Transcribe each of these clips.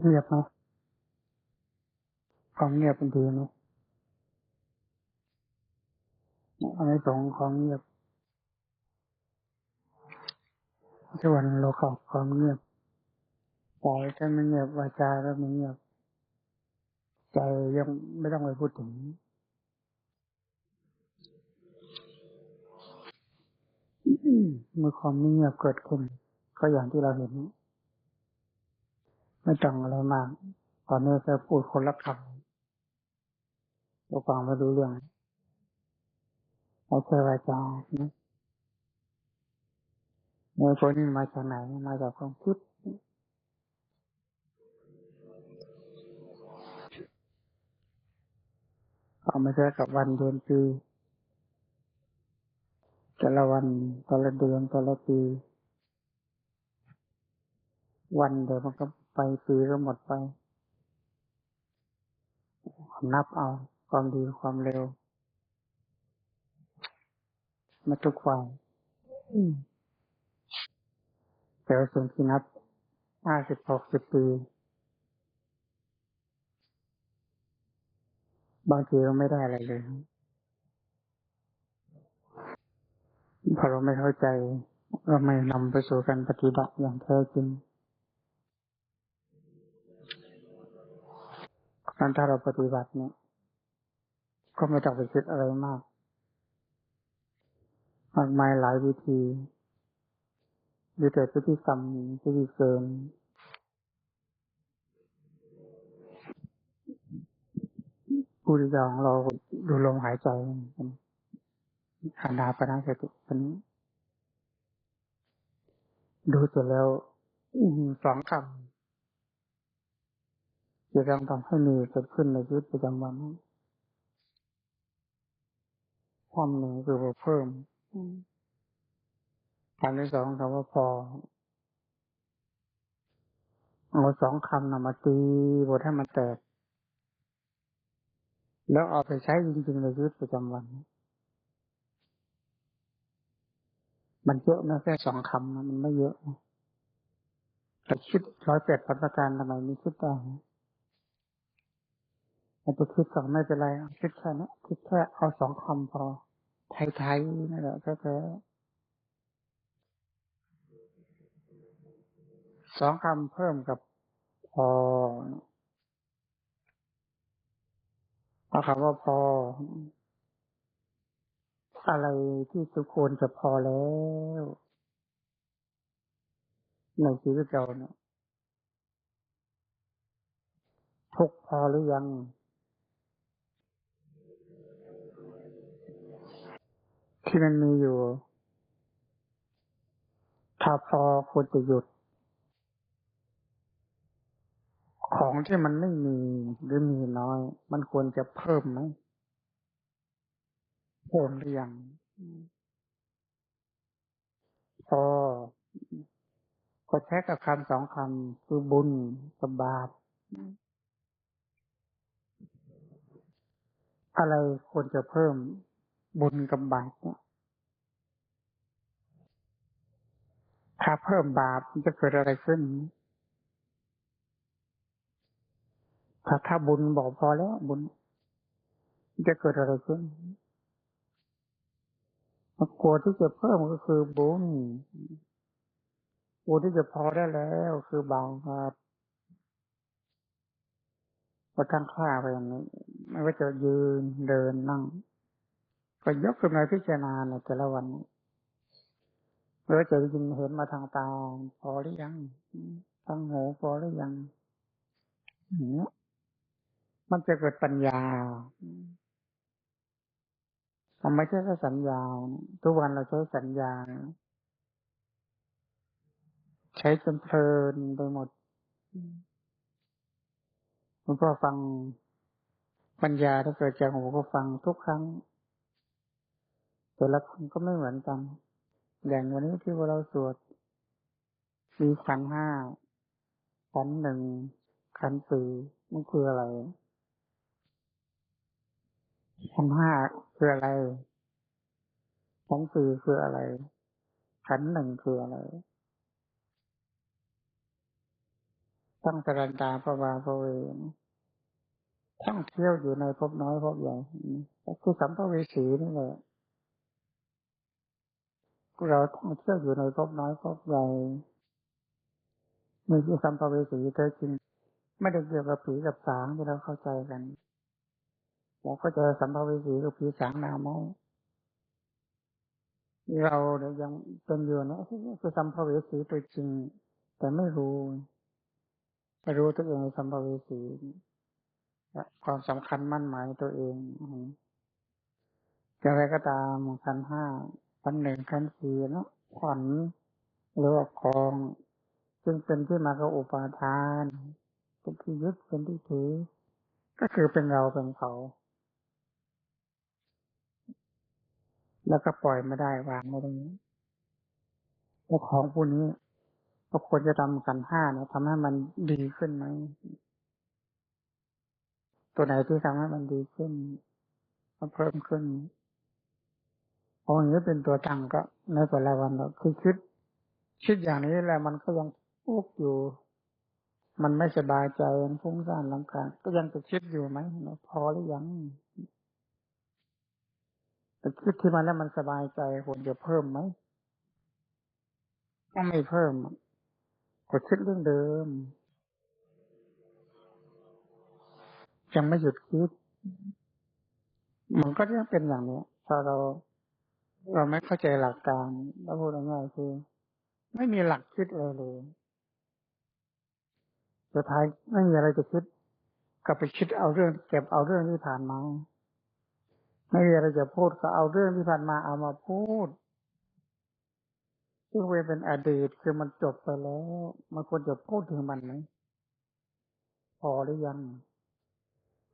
เงียบไหมความเงียบเป็นดีไหมอันนี้สองของเงียบส่วันเราขอบความเงียบใจถ้าไม่เงียบวาจาก็ไม่เงียบ ใจยังไม่ต้องไปพูดถึงเมื่อความไม่เงียบเกิดขึ้น ก็อย่างที่เราเห็น ไม่ต้องอะไรมากตอนนี้แค่พูดคนละคำเราฟังไม่รู้เรื่องเราเคยวาจานะเมื่อคนนี้มาจากไหน มาจากความคิดเอาไม่ใช่กับวันเดือนปีแต่ละวันแต่ละเดือนแต่ละปี วันเดี๋ยวมันก็ ไปปีก็หมดไป นับเอาความดีความเร็ว มาทุกฝ่ายแต่ว่าสิ่งที่นับห้าสิบหกสิบปี บางทีก็ไม่ได้อะไรเลยพอเราไม่เข้าใจ เราไม่นำไปสู่การปฏิบัติอย่างแท้จริง การถ้าเราปฏิบัติเนี่ย ก็ไม่ต้องไปคิดอะไรมากมากมายหลายวิธีมีแต่พฤติกรรมพฤติเกินผู้ที่ของเราดูลมหายใจอานาปนาสติอันนี้ดูเสร็จแล้วสองคำ จะต้องทำให้มีเกิดขึ้นในชีวิตประจำวันความหนึ่งคือเพิ่มคำที่สองคำว่าพอเอาสองคำนำมาตีบทให้มันแตก แล้วเอาไปใช้จริงๆในชีวิตประจำวัน มันเยอะนะแค่สองคำมันไม่เยอะแต่คิดร้อยแปดพันประการทำไมไม่คิดได้ แต่ไปคิดสองไม่เป็นไรคิดแค่นะคิดแค่เอาสองคำพอ ไทยๆนั่นแหละก็แค่สองคำเพิ่มกับพอเอาคำว่าพอ อะไรที่สุควรจะพอแล้วในชีวิตเราเนี่ยทุกพอหรือยัง ที่มันมีอยู่ ถ้าพอควรจะหยุด ของที่มันไม่มีหรือมีน้อย มันควรจะเพิ่มไหมเพิ่มหรือยังพอก็ใช้กับคำสองคำคือบุญกับบาปอะไรควรจะเพิ่ม บุญกับบาปเนี่ยถ้าเพิ่มบาปจะเกิดอะไรขึ้น ถ้าถ้าบุญบอกพอแล้วบุญจะเกิดอะไรขึ้นกลัวที่จะเพิ่มก็คือบุญกลัวที่จะพอได้แล้วคือบางครับก็ตั้งค่าไปอย่างนี้ไม่ว่าจะยืนเดินนั่ง ก็ยกขึ้นมาพิจารณาในแต่ละวันไม่ว่าจะยินเห็นมาทางตาพอหรือยังทางหูพอหรือยังอย่างนี้มันจะเกิดปัญญาทำไมใช่แค่สัญญา ทุกวันเราใช้สัญญา ใช้จนเพลินไปหมดมันก็ฟังปัญญาถ้าเกิดจากหูก็ฟังทุกครั้ง แต่ละคนก็ไม่เหมือนกัน อย่างวันนี้ที่เราสวด มีขันห้าขันหนึ่งขันสี่มันคืออะไรขันห้าคืออะไรขันสี่คืออะไร ขันหนึ่งคืออะไรทั้งสรันตาพระวาพระเวนะท่องเที่ยวอยู่ในภพน้อยภพใหญ่ก็คือสัมภเวสีนี่แหละ เราท่องเที่ยวอยู่ในภพน้อยภพใหญ่นี่คือสัมภเวสีแท้จริง ไม่ได้เกี่ยวกับผีกับสางที่เราเข้าใจกันเราก็เจอสัมภเวสีกับผีสางนาไม้เราเนี่ยยังเป็นอยู่นะคือสัมภเวสีตัวจริง แต่ไม่รู้ไม่รู้ตัวเองสัมภเวสีความสำคัญมั่นหมายตัวเองอย่างไรก็ตามขันห้า ขันหนึ่งขันสี่เนาะขวัญหรือว่าคอง ซึ่งเป็นที่มาของอุปาทาน เป็นที่ยึดเป็นที่ถือ ก็คือเป็นเราเป็นเขา แล้วก็ปล่อยไม่ได้วางไม่ได้เจ้าของผู้นี้ก็ควรจะทำกันห้าเนี่ยทำให้มันดีขึ้นไหมตัวไหนที่ทำให้มันดีขึ้นมันเพิ่มขึ้น พออย่างนี้เป็นตัวตั้งก็ ในแต่ละวันเราคือคิด คิดอย่างนี้แหละมันก็ยังอุกอยู่ มันไม่สบายใจมันฟุ้งซ่านลำคาญก็ยังจะคิดอยู่ไหมพอหรือยังแต่คิดที่มันแล้วมันสบายใจควรจะเพิ่มไหมก็ไม่เพิ่มก็คิดเรื่องเดิม ยังไม่หยุดคิด มันก็ยังเป็นอย่างนี้พอเรา เราไม่เข้าใจหลักการแล้วพูดง่ายๆคือ ไม่มีหลักคิดเลยเลยสุดท้ายไม่มีอะไรจะคิดก็ไปคิดเอาเรื่องเก็บเอาเรื่องที่ผ่านมา ไม่มีอะไรจะพูดก็เอาเรื่องที่ผ่านมาเอามาพูดซึ่งเป็นอดีตคือมันจบไปแล้วมันควรจะพูดถึงมันไหมพอหรือยัง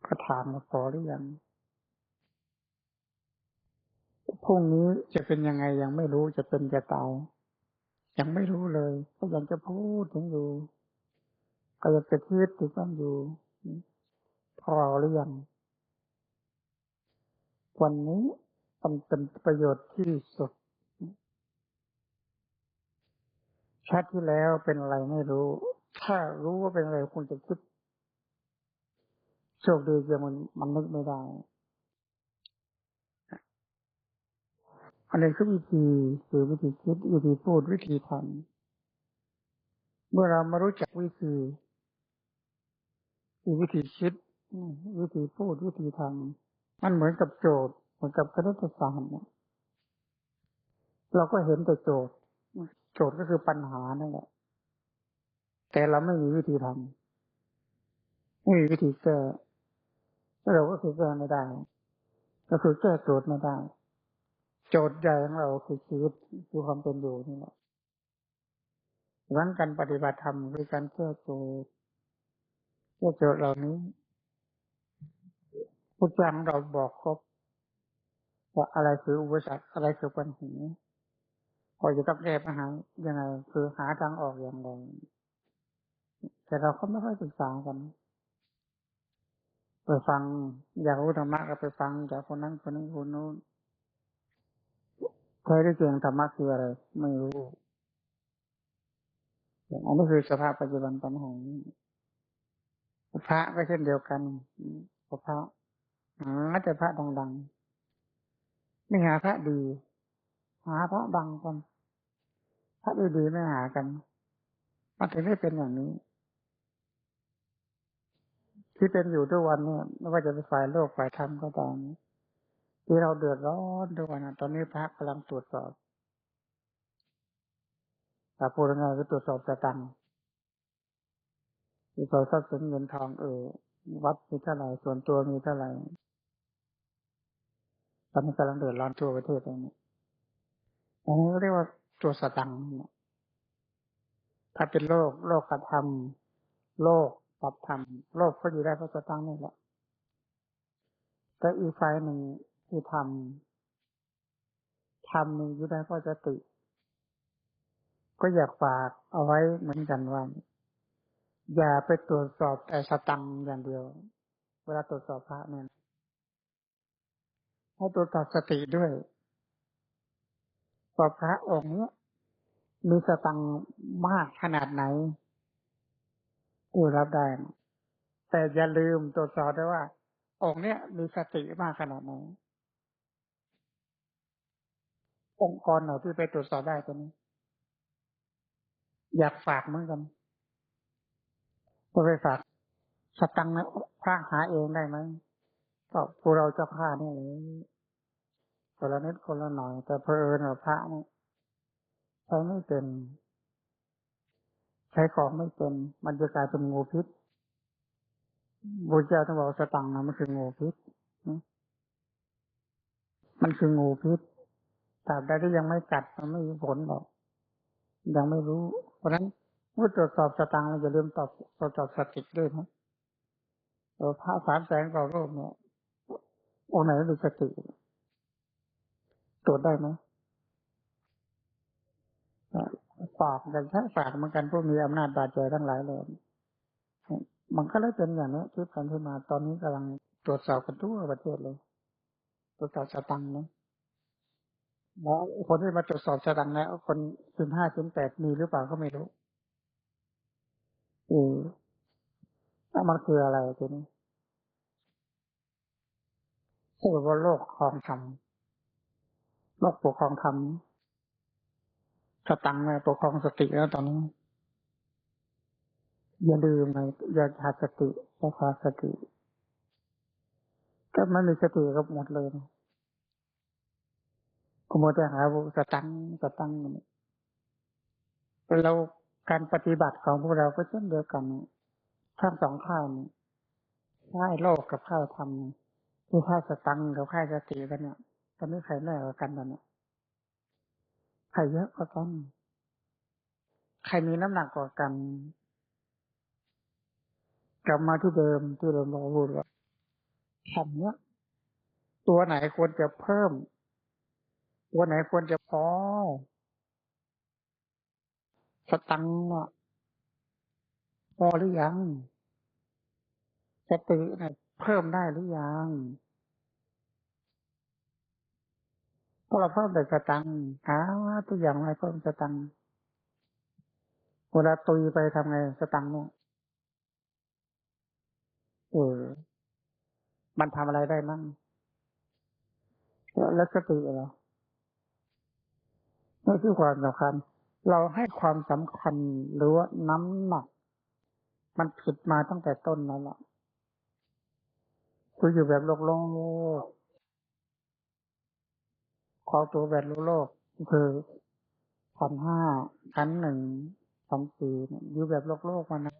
ก็ถามมาพอหรือยัง พรุ่งนี้จะเป็นยังไงยังไม่รู้จะเป็นจะตายยังไม่รู้เลยก็ยังจะพูดถึงอยู่ก็ยังจะคิดถึงมันอยู่พอหรือยังวันนี้มันเป็นประโยชน์ที่สุดชาติที่แล้วเป็นอะไรไม่รู้ ถ้ารู้ว่าเป็นอะไรคงจะคิดโชคดีจะมันมันนึกไม่ได้ อันนี้คือวิธีคือวิธีคิดวิธีพูดวิธีทำเมื่อเรามารู้จักวิธีวิธีคิดวิธีพูดวิธีทำมันเหมือนกับโจทย์ เหมือนกับคณิตศาสตร์เราก็เห็นแต่โจทย์ โจทย์ก็คือปัญหานั่นแหละแต่เราไม่มีวิธีทำไม่มีวิธีแก้เราก็คือแก้ไม่ได้ ก็คือแก้โจทย์ไม่ได้ โจทย์ใหญ่ของเราคือชีวิตคือความเป็นอยู่นี่แหละดังนั้นการปฏิบัติธรรมคือการแก้โจทย์แก้โจทย์เหล่านี้พุทธเจ้าเราบอกครบว่าอะไรคืออุปสรรคอะไรคือปัญหาพอจะต้องแก้ปัญหายังไง คือหาทางออกอย่างไรแต่เราก็ไม่ค่อยศึกษากันไปฟังอยากรู้ธรรมะก็ไปฟังจากคนนั้นคนนี้คนนู้น เคยได้เก่งธรรมะคืออะไร ไม่รู้อันนี้คือสภาพปัจจุบันปัญหาพระก็เช่นเดียวกันพระหาแต่พระดังๆไม่หาพระดี หาพระดังกันพระดีๆไม่หากันมันถึงได้เป็นอย่างนี้ ที่เป็นอยู่ทุกวันเนี่ยไม่ว่าจะเป็นฝ่ายโลกฝ่ายธรรมก็ตาม ที่เราเดือดร้อนทุกวันตอนนี้พระกำลังตรวจสอบแต่พูดง่ายก็ตรวจสอบจะตังตรวจสอบทรัพย์สินเงินทองเออวัดมีเท่าไหร่ส่วนตัวมีเท่าไหร่ตอนนี้กำลังเดือดร้อนทั่วประเทศเลยเนี่ยอันนี้เรียกว่าตัวสตังค์ถ้าเป็นโลกโลกกระทำโลกกับธรรมโลกก็อยู่ได้เพราะสตังค์นี่แหละแต่อีกฝ่ายหนึ่ง คือธรรมธรรมหนึ่งอยู่ได้เพราะสติ ก็อยากฝากเอาไว้เหมือนกันว่าอย่าไปตรวจสอบแต่สตังอย่างเดียว เวลาตรวจสอบพระเนี่ยให้ตรวจสอบสติด้วยว่าพระองค์นี้มีสตังมากขนาดไหนอู้รับได้ แต่อย่าลืมตรวจสอบด้วยว่า องค์เนี้ยมีสติมากขนาดไหน องค์กรไหนที่ไปตรวจสอบได้ตัวนี้ อยากฝากเหมือนกันก็ไปฝากสตังค์นะพระหาเองได้ไหมก็พวกเราเจ้าข้านี่เลยคนละนิดคนละหน่อย แต่เพอเอิญว่าพระนี่ใช้ไม่เป็น ใช้ของไม่เป็น มันจะกลายเป็นงูพิษบุญเจ้าต้องบอกสตังค์นะมันคืองูพิษมันคืองูพิษ ตราบใดที่ยังไม่กัดมันไม่มีผลหรอก ยังไม่รู้ เพราะฉะนั้นเมื่อตรวจสอบสตังค์เราจะลืมตอบตรวจสอบสติด้วยนะเราพระสามแสนกว่ารูปเนี่ยองค์ไหนมีสติตรวจได้ไหมฝากกันแค่ฝากเหมือนกันผู้มีอำนาจบาดเจ็บทั้งหลายเลยมันก็เลยเป็นอย่างนี้ที่ผ่านที่มาตอนนี้กำลังตรวจสอบกันทั่วประเทศเลย ตรวจสอบสตังค์นะ แล้วคนที่มาตรวจสอบสตังแล้วคนสิบห้าสิบแปดมีหรือเปล่าก็ไม่รู้เออแล้วมันคืออะไรทีนี้สรุปว่าโลกครองธรรมโลกปกครองธรรมสตังค์ปกครองสติแล้วตอนนี้ อย่าลืมเลยอย่าขาดสติอย่าขาดสติถ้าไม่มีสติก็หมดเลยนะ ก็หมดแต่หาสตังสตังนี่เราการปฏิบัติของพวกเราก็เช่นเดียวกันทั้งสองข้างนี่ค่ายโลกกับค่ายธรรมคือค่ายสตังกับค่ายสติกันเนี่ยตอนนี้ใครแน่กว่ากันตอนนี้ใครเยอะกว่ากัน ใครมีน้ำหนักกว่ากันกลับมาที่เดิมที่เราบอกพูดว่าคำเนี้ย ตัวไหนควรจะเพิ่ม ตัวไหนควรจะพอ สตังค์น่ะพอหรือยังสติเนี่ยเพิ่มได้หรือยังพอเราเพิ่มแต่สตังค์หาตัวอย่างอะไรเพิ่มสตังค์เวลาตุยไปทำไงสตังค์เนี่ยเออ มันทำอะไรได้มั่งแล้วสติเหรอ นี่คือความสำคัญ เราให้ความสำคัญหรือว่าน้ำหนัก มันผิดมาตั้งแต่ต้นนั่นแหละคุยอยู่แบบโลกโลกขอตัวแบบโลกโลกคือขันห้าขันหนึ่งขันสี่อยู่แบบโลกโลกมานะ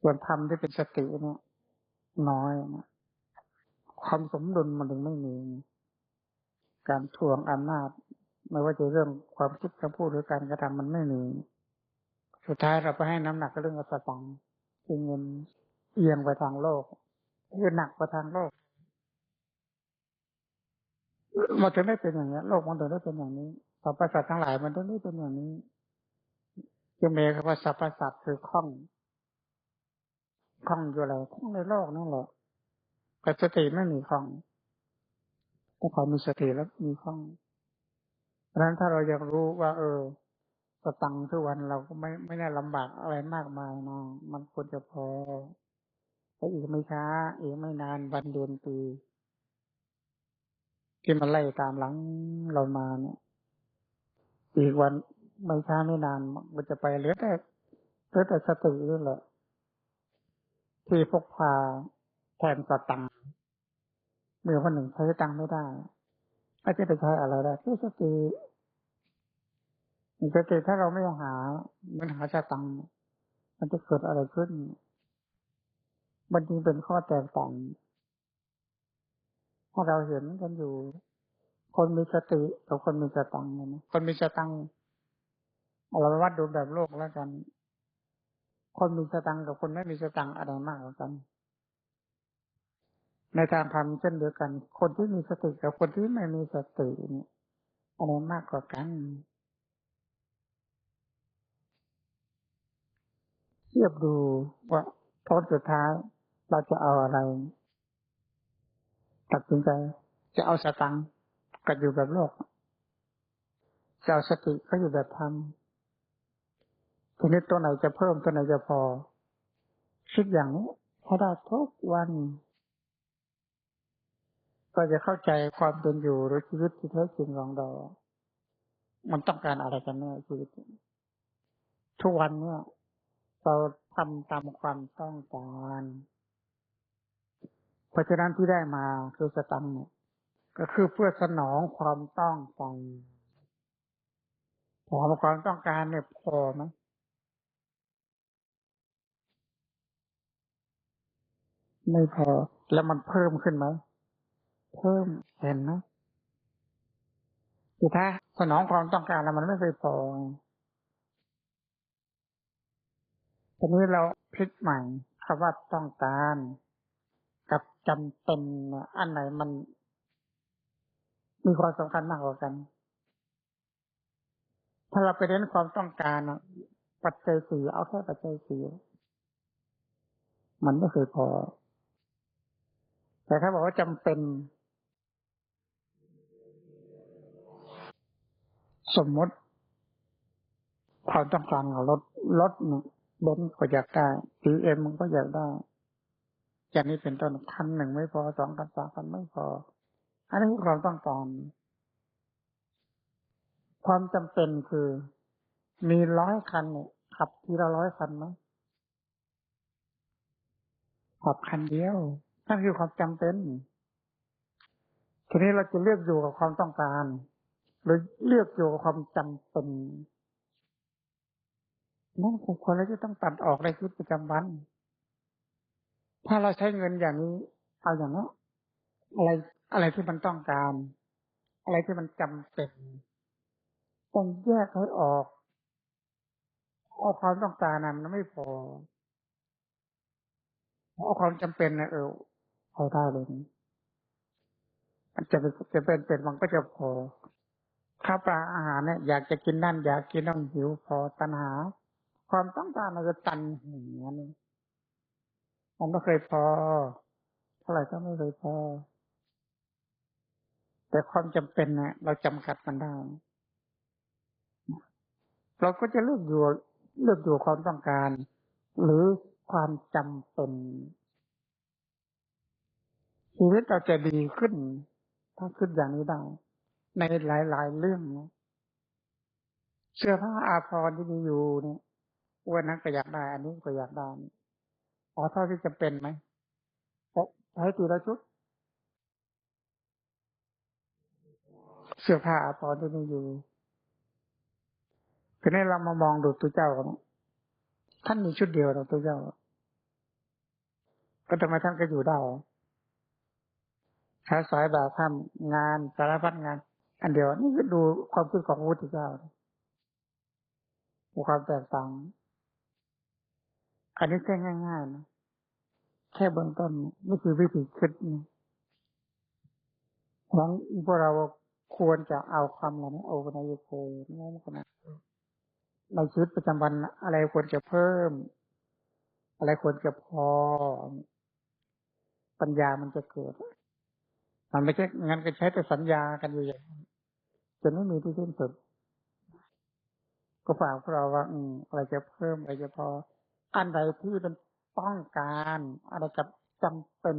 ส่วนธรรมที่เป็นสติเนี่ย น้อยนะความสมดุลมันถึงไม่มี การทวงอำนาจ ไม่ว่าจะเรื่องความคิดคำพูดหรือการกระทำมันไม่มีสุดท้ายเราไปให้น้ำหนักกับเรื่องอัตตังคือเงินเอียงไปทางโลกคือหนักไปทางโลกมันถึงได้เป็นอย่างนี้โลกมันถึงได้เป็นอย่างนี้สรรพสัตว์ทั้งหลายมันถึงได้เป็นอย่างนี้จึงมีคำว่าสรรพสัตว์คือข้องคล่องอยู่อะไรคล่องในโลกนั่นแหละแต่สติไม่มีคล่อง ถ้าเขามีสติแล้วมีคล่องเพราะนั้นถ้าเรายากรู้ว่า เออสตังทุกวันเราก็ไม่ไม่ได้ลำบากอะไรมากมายนะมันควรจะพอแต่อีกไม่ช้าอีกไม่นานวันเดือนปีที่มันไล่ตามหลังเรามาเนี่ย อีกวันไม่ช้าไม่นานมันจะไปเหลือแต่เหลือแต่สตินี่แหละที่พกพาแทนสตังค์ เมื่อวันหนึ่งใช้ตังค์ไม่ได้ก็จะไปใช้อะไรได้ที่สติสติถ้าเราไม่หามันหาสตังค์มันจะเกิดอะไรขึ้น มันจึงเป็นข้อแตกต่างถ้าเราเห็นกันอยู่ คนมีสติกับคนมีสตังค์นะคนมีสตังค์เราวัดดูแบบโลกแล้วกัน คนมีสตังค์กับคนไม่มีสตังค์อะไรมากกว่ากัน ในทางธรรมเช่นเดียวกัน คนที่มีสติกับคนที่ไม่มีสติเนี่ยอะไรมากกว่ากัน เทียบดูว่าผลสุดท้ายเราจะเอาอะไร ตัดสินใจ จะเอาสตังก็อยู่แบบโลกจะเอาสติก็อยู่แบบธรรมทีนี้ตัวไหนจะเพิ่มตัวไหนจะพอคิดอย่างนี้ให้ได้ทุกวัน ก็จะเข้าใจความเป็นอยู่หรือชีวิตที่แท้จริงของเรา มันต้องการอะไรกันแน่ชีวิต ทุกวันเนี่ย เราทำตามความต้องการเพราะฉะนั้นที่ได้มาคือสตังค์เนี่ย ก็คือเพื่อสนองความต้องการพอความต้องการเนี่ยพอไหมไม่พอแล้วมันเพิ่มขึ้นไหม เพิ่มเห็นไหมคือถ้าสนองความต้องการแล้วมันไม่เคยพอทีนี้เราพลิกใหม่คำว่าต้องการ กับจำเป็นอันไหนมัน มีความสำคัญมากกว่ากัน ถ้าเราไปเน้นความต้องการปัจจัยสี่เอาแค่ปัจจัยสี่มันไม่เคยพอ แต่ถ้าบอกว่าจำเป็น สมมติ ความต้องการของรถรถบนก็อยากได้ซีเอ็มมันก็อยากได้อย่างนี้เป็นต้นคันหนึ่งไม่พอสองคันสามคันไม่พอ อันนี้คือความต้องการความจำเป็นคือ มีร้อยคันเนี่ยขับทีละร้อยคันไหมขับคันเดียวนั่นคือความจำเป็น ทีนี้เราจะเลือกอยู่กับความต้องการ หรือเลือกอยู่กับความจำเป็นนั่นคือคนเราจะต้องตัดออกในชีวิตประจำวัน ถ้าเราใช้เงินอย่างนี้ เอาอย่างนี้อะไรอะไรที่มันต้องการ อะไรที่มันจำเป็นต้องแยกให้ออกเอาความต้องการนั้นมันไม่พอเอาความจำเป็นนะเออพอาได้เลยมันจะเป็นจะเป็นเป็นมันก็จะพอ ข้าวปลาอาหารเนี่ยอยากจะกินนั่น อยากกินต้องหิวพอตัณหา ความต้องการมันจะตันหิวนี่มันไม่เคยพอ เท่าไหร่ก็ไม่เคยพอ แต่ความจำเป็นเนี่ยเราจำกัดมันได้เราก็จะเลือกอยู่เลือกอยู่ความต้องการ หรือความจำเป็นชีวิตเราจะดีขึ้น ถ้าขึ้นอย่างนี้ได้ ในหลาย ๆ เรื่องเสื้อผ้าอาภรณ์ที่มีอยู่เนี่ยวันนั้นก็อยากได้อันนี้ก็อยากได้ขอเท่าที่จะเป็นไหมใช้ตีละชุด เสื้อผ้าอาภรณ์ที่มีอยู่ทีนี้เรามามองดูตัวเจ้ากันท่านมีชุดเดียวเราตัวเจ้า ก็ทำไมท่านก็อยู่ได้ค้สายแบบทำงานสารพัดงาน อันเดียวนี่ก็ดูความคิดของพระพุทธเจ้าความแตกต่างอันนี้แค่ง่ายๆนะแค่เบื้องต้นนี่คือวิธีคิดนี่หวังพวกเราควรจะเอาคำเหล่านี้เอาในโคนี่ขนาดในชีวิตประจำวันอะไรควรจะเพิ่ม อะไรควรจะพอ ปัญญามันจะเกิด มันไม่ใช่งั้นก็ใช้แต่สัญญากันอยู่อย่างนี้ จนไม่มีที่สิ้นสุด ก็ฝากพวกเราว่า อืมอะไรจะเพิ่มอะไรจะพอ อันใดที่เป็นต้องการ อะไรกับจำเป็น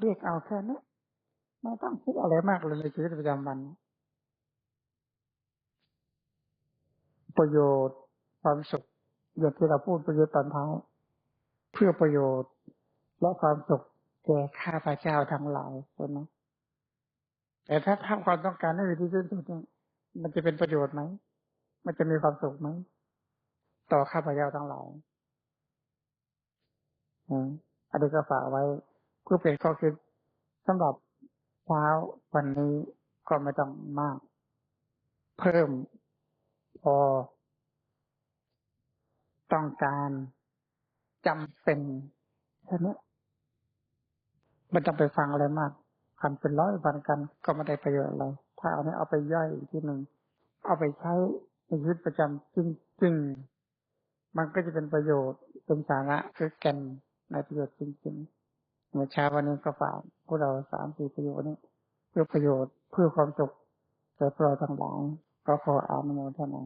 เรียกเอาแค่นี้ไม่ต้องคิดอะไรมากเลยในชีวิตประจำวัน ประโยชน์ความสุขอย่างที่เราพูดประโยชน์ตอนท้าเพื่อประโยชน์และความสุขแก่ข้าพเจ้าทั้งหลายใช่ไหม แต่ถ้าทำความต้องการให้ดีที่สุดมันจะเป็นประโยชน์ไหม มันจะมีความสุขไหม ต่อข้าพเจ้าทั้งหลายอันนี้ก็ฝากไว้เพื่อเป็นข้อคิดสำหรับเช้าวันนี้ก็ไม่ต้องมาก เพิ่มพอ ต้องการจำเป็นแค่นี้ไม่ต้องไปฟังอะไรมาก คันเป็นร้อยวันกันก็ไม่ได้ประโยชน์อะไร ถ้าเอาเนี้เอาไปย่อยอีกที่หนึ่ง เอาไปใช้ในชีวิตประจำจริงๆ มันก็จะเป็นประโยชน์เป็นสาระคือแก่นในประโยชน์จริงๆเมื่อเช้าวันนี้ก็ฝากพวกเราสามสี่ประโยชน์นี้เพื่อประโยชน์เพื่อความสุขแต่พวกเราทั้งหลายก็ขออานุโมทนา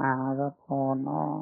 อ่างแล้วก็โทนออก